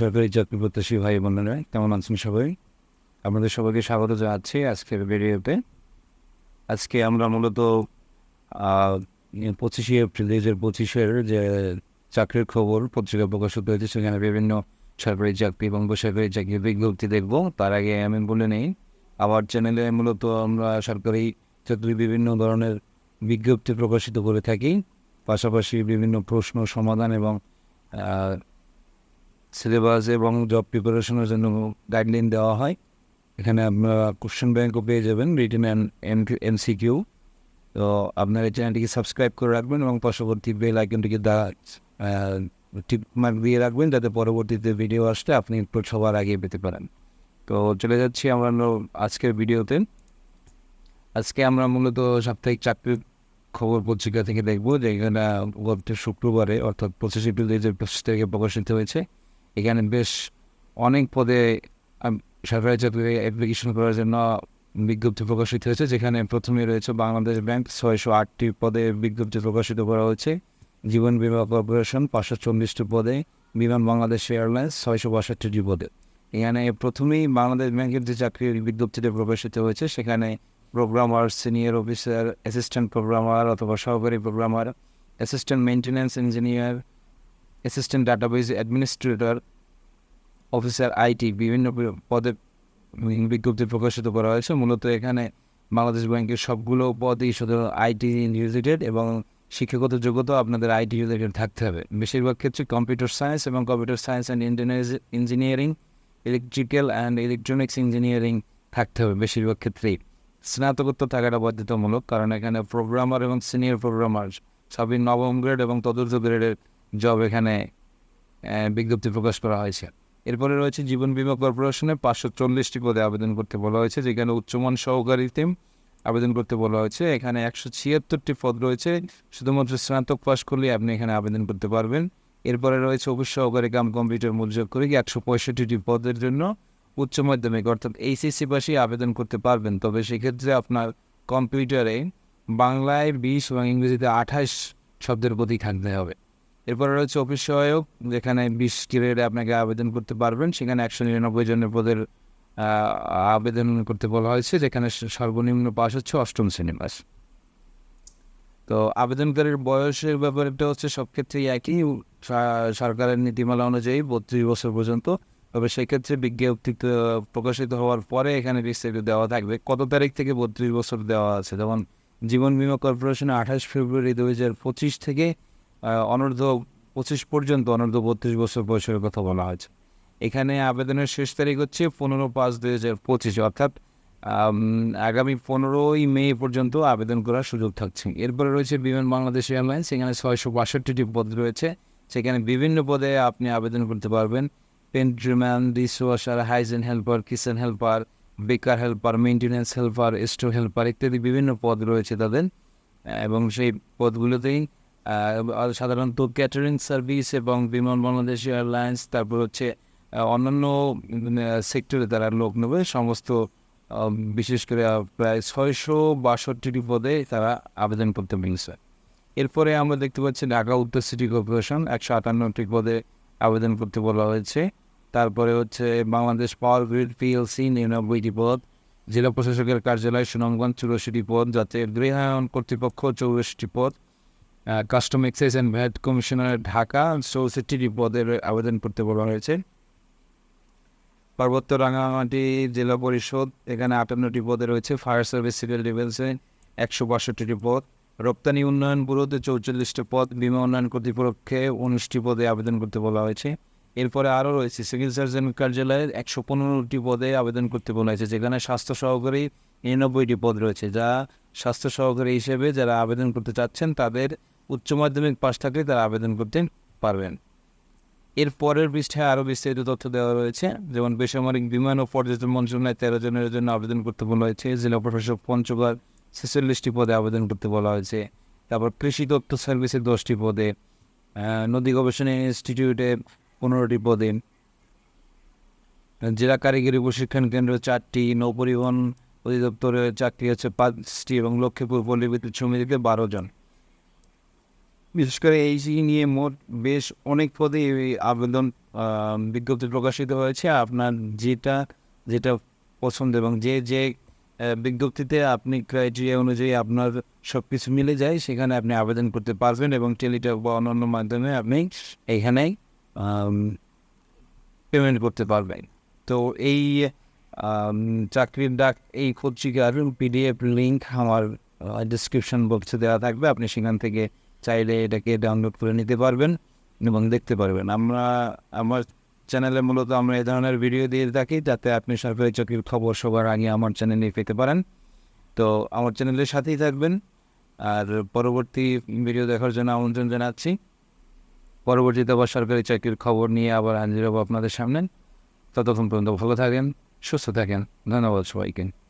সরকারি চাকরি প্রত্যাশী ভাই বোনেরা, কেমন আছেন সবাই? আপনাদের সবাইকে স্বাগত জানাচ্ছি আজকে ভিডিওতে। আজকে আমরা মূলত পঁচিশে এপ্রিল দুই হাজার পঁচিশের যে চাকরির খবর, পত্রিকা প্রকাশিত হয়েছে, সেখানে বিভিন্ন সরকারি চাকরি এবং বেসরকারি চাকরির বিজ্ঞপ্তি দেখব। তার আগে আমি বলে নেই, আমার চ্যানেলে মূলত আমরা সরকারি চাকরি বিভিন্ন ধরনের বিজ্ঞপ্তি প্রকাশিত করে থাকি। পাশাপাশি বিভিন্ন প্রশ্ন, সমাধান এবং সিলেবাস এবং জব প্রিপারেশনের জন্য গাইডলাইন দেওয়া হয়। এখানে আপনারা কোশ্চেন ব্যাংকও পেয়ে যাবেন রিটেন অ্যান্ড এমসিকিউ তো আপনারা এই চ্যানেলটিকে সাবস্ক্রাইব করে রাখবেন এবং পার্শ্ববর্তী বেল আইকনটিকে দা টিপ মার্ক দিয়ে রাখবেন যাতে পরবর্তীতে ভিডিও আসলে আপনি সবার আগে পেতে পারেন। তো চলে যাচ্ছি আমরা আজকের ভিডিওতে আজকে আমরা মূলত সাপ্তাহিক চাকরির খবর পত্রিকা থেকে দেখব যে এখানে গত শুক্রবারে, অর্থাৎ পঁচিশে এপ্রিল হাজার পঁচিশ তারিখে প্রকাশিত হয়েছে। এখানে বেশ অনেক পদে সরকারি চাকরি অ্যাপ্লিকেশন করার জন্য বিজ্ঞপ্তি প্রকাশিত হয়েছে, যেখানে প্রথমে রয়েছে বাংলাদেশ ব্যাংক ছয়শো আটটি পদে বিজ্ঞপ্তি প্রকাশিত করা হয়েছে। জীবন বীমা কর্পোরেশন পাঁচশো চল্লিশটি পদে, বিমান বাংলাদেশ এয়ারলাইন্স ছয়শো বাষট্টিটি পদে। এখানে প্রথমেই বাংলাদেশ ব্যাংকের যে চাকরির বিজ্ঞপ্তিতে প্রকাশিত হয়েছে, সেখানে programmer senior officer assistant programmer অথবা সহকারী programmer assistant maintenance engineer assistant database administrator officer IT বিভিন্ন পদে বিজ্ঞপ্তি প্রকাশিত করা হয়েছে। মূলত এখানে বাংলাদেশ ব্যাংকের সবগুলো পদই শুধু আইটি রিলেটেড এবং শিক্ষাগত যোগ্যতা আপনাদের আইটি রিলেটেড থাকতে হবে। বেশিরভাগ ক্ষেত্রে কম্পিউটার সায়েন্স এবং computer science and engineering electrical and electronics engineering থাকতে হবে বেশিরভাগ ক্ষেত্রেই। স্নাতকোত্তর থাকাটা বাধ্যতামূলক, কারণ এখানে প্রোগ্রামার এবং সিনিয়র প্রোগ্রামার সবই নবম গ্রেড এবং চতুর্থ গ্রেডের জব এখানে বিজ্ঞপ্তি প্রকাশ করা হয়েছে। এরপরে রয়েছে জীবন বীমা কর্পোরেশনে পাঁচশো চল্লিশটি পদে আবেদন করতে বলা হয়েছে, যেখানে উচ্চমান সহকারী টিম আবেদন করতে বলা হয়েছে। এখানে একশো ছিয়াত্তরটি পদ রয়েছে, শুধুমাত্র স্নাতক পাশ করলে আপনি এখানে আবেদন করতে পারবেন। এরপরে রয়েছে অফিস সহকারী কাম কম্পিউটার মূল্য করে একশো পঁয়ষট্টিটি পদের জন্য উচ্চ মাধ্যমিক, অর্থাৎ এইচএসসি পাশে আবেদন করতে পারবেন। তবে সেক্ষেত্রে আপনার কম্পিউটারে বাংলায় বিশ এবং ইংরেজিতে আঠাশ শব্দের প্রতি থাকতে হবে। এরপরে রয়েছে অফিস সহায়ক, যেখানে বিশ গ্রেডে আপনাকে আবেদন করতে পারবেন। সেখানে একশো নিরানব্বই জনের পদের আবেদন করতে বলা হয়েছে, যেখানে সর্বনিম্ন পাস হচ্ছে অষ্টম শ্রেণি পাস তো আবেদনকারীর বয়সের ব্যাপারটা হচ্ছে সব ক্ষেত্রেই একই। সরকারের নীতিমালা অনুযায়ী বত্রিশ বছর পর্যন্ত। তবে সেক্ষেত্রে বিজ্ঞপ্তি প্রকাশিত হওয়ার পরে এখানে বিস্তারিত দেওয়া থাকবে। কত তারিখ থেকে বত্রিশ বছর দেওয়া আছে? যেমন জীবন বীমা কর্পোরেশনে আঠাশ ফেব্রুয়ারি দু হাজার পঁচিশ থেকে অনূর্ধ্ব পঁচিশ পর্যন্ত, অনূর্ধ্ব বত্রিশ বছর বয়সের কথা বলা হয়েছে। এখানে আবেদনের শেষ তারিখ হচ্ছে পনেরো পাঁচ দুই হাজার পঁচিশ, অর্থাৎ আগামী পনেরোই মে পর্যন্ত আবেদন করার সুযোগ থাকছে। এরপরে রয়েছে বিমান বাংলাদেশ এয়ারলাইন্স, এখানে ছয়শো বাষট্টিটি পদ রয়েছে। সেখানে বিভিন্ন পদে আপনি আবেদন করতে পারবেন। Pantry man dishwasher hygiene helper kitchen helper baker helper maintenance helper store helper ইত্যাদি বিভিন্ন পদ রয়েছে তাদের। এবং সেই পদগুলোতেই সাধারণত ক্যাটারিং সার্ভিস এবং বিমান বাংলাদেশ এয়ারলাইন্স তারপর হচ্ছে অন্যান্য সেক্টরে তারা লোক নেবে। সমস্ত বিশেষ করে প্রায় ছয়শো বাষট্টিটি পদে তারা আবেদন করতে পেরেছে এরপরে আমরা দেখতে পাচ্ছি ঢাকা উত্তর সিটি কর্পোরেশন একশো আটান্নটি পদে আবেদন করতে বলা হয়েছে। তারপরে হচ্ছে বাংলাদেশ পাওয়ার গ্রিড পিএলসি নিরানব্বইটি পদ জেলা প্রশাসকের কার্যালয় সুনামগঞ্জ চুরাশিটি পদ জাতীয় গৃহায়ন কর্তৃপক্ষ চৌরাশিটি পদ custom excise and VAT commissioner Dhaka চৌষট্টিটি পদের আবেদন করতে বলা হয়েছে। পার্বত্য রাঙামাটি জেলা পরিষদ, এখানে আটান্নটি পদে রয়েছে ফায়ার সার্ভিস সিভিল ডিফেন্সে একশো বাষট্টিটি পদ। রপ্তানি উন্নয়ন ব্যুরোতে চৌচল্লিশটি পদ, বিমা উন্নয়ন কর্তৃপক্ষে উনিশটি পদে আবেদন করতে বলা হয়েছে। এরপরে আরও রয়েছে সিভিল সার্জন কার্যালয়ের একশো পনেরোটি পদে আবেদন করতে বলা হয়েছে, যেখানে স্বাস্থ্য সহকারী নিরানব্বইটি পদ রয়েছে। যা স্বাস্থ্য সহকারী হিসেবে যারা আবেদন করতে চাচ্ছেন, তাদের উচ্চ মাধ্যমিক পাশ থাকলে তারা আবেদন করতে পারবেন। এর পরের পৃষ্ঠায় আরও বিস্তারিত তথ্য দেওয়া রয়েছে, যেমন বেসামরিক বিমান ও পর্যটন মন্ত্রণালয় তেরো জনের জন্য আবেদন করতে বলা হয়েছে, জেলা প্রশাসক পঞ্চগড় ছেচল্লিশটি পদে আবেদন করতে বলা হয়েছে। তারপর কৃষি তথ্য সার্ভিসে দশটি পদে নদী গবেষণা ইনস্টিটিউটে পনেরোটি পদে, জেলা কারিগরি প্রশিক্ষণ কেন্দ্র চারটি নৌপরিবহন অধিদপ্তরে চাকরি হচ্ছে পাঁচটি এবং লক্ষ্মীপুর পল্লী বিদ্যুৎ সমিতিতে বারো জন। বিশেষ করে এই নিয়ে মোট বেশ অনেক পদে এই আবেদন বিজ্ঞপ্তি প্রকাশিত হয়েছে। আপনার যেটা যেটা পছন্দ এবং যে যে বিজ্ঞপ্তিতে আপনি ক্রাইটেরিয়া অনুযায়ী আপনার সব কিছু মিলে যায়, সেখানে আপনি আবেদন করতে পারবেন এবং টেলিটক বা অন্যান্য মাধ্যমে আপনি এইখানেই পেমেন্ট করতে পারবেন। তো এই চাকরির ডাক, এই পত্রিকার পিডিএফ লিঙ্ক আমার ডিসক্রিপশন বক্সে দেওয়া থাকবে। আপনি সেখান থেকে চাইলে এটাকে ডাউনলোড করে নিতে পারবেন এবং দেখতে পারবেন। আমরা, আমার চ্যানেলে মূলত আমরা এই ধরনের ভিডিও দিয়ে থাকি, যাতে আপনি সরকারি চাকরির খবর সবার আগে আমার চ্যানেলে পেতে পারেন। তো আমার চ্যানেলের সাথেই থাকবেন। আর পরবর্তী ভিডিও দেখার জন্য আমন্ত্রণ জানাচ্ছি। পরবর্তীতে আবার সরকারি চাকরির খবর নিয়ে আবার হাজির আপনাদের সামনে। ততক্ষণ পর্যন্ত ভালো থাকেন, সুস্থ থাকেন। ধন্যবাদ সবাইকে।